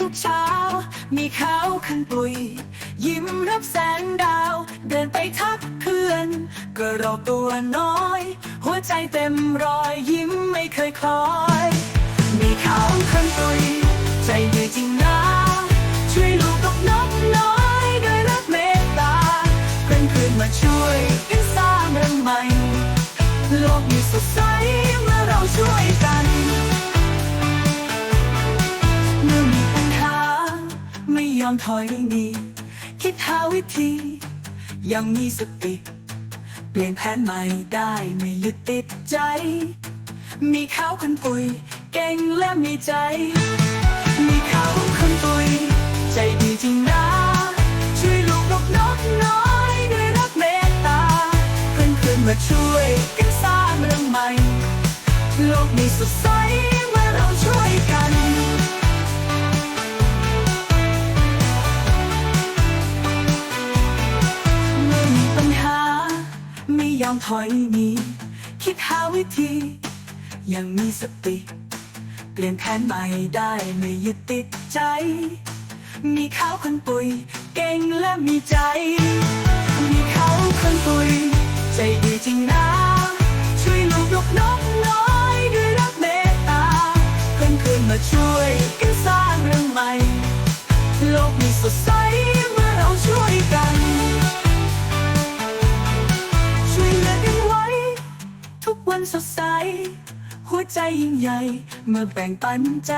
ทุกเช้า มีเขาขันปุย ยิ้มรับแสงดาว เดินไปทักเพื่อนก็เราตัวน้อย หัวใจเต็มรอยยิ้มไม่เคยคล้อย มีเขาขันปุย ใจดีจริงนะช่วยลูกกับนกน้อยด้วยรักเมตตาเพื่อนเพื่อนมาช่วยกันสร้างเรื่องใหม่โลกมีสดใสเมื่อเราช่วยกัน อมถอยหนีคิดหาวิธี ยังมีสติ เปลี่ยนแผนใหม่ได้ไม่ยึดติดใจ มีเขาคนปุยเก่งและมีใจ มีเขาคนปุยใจดีจริงนะช่วยลูกนกนกน้อยด้วยรักเมตตา เพื่อนเพื่อนมาช่วยกันสร้างเรื่องใหม่ โลกนี้สดใสเมื่อเราช่วยกัน ยอมถอยหนีคิดหาวิธี ยังมีสติ เปลี่ยนแผนใหม่ได้ไม่ยึดติดใจ มีเขาคนปุย เก่งและมีใจ มีเขาคนปุยันสดใส หัวใจยิ่งใหญ่ เมื่อแบ่งปันใจ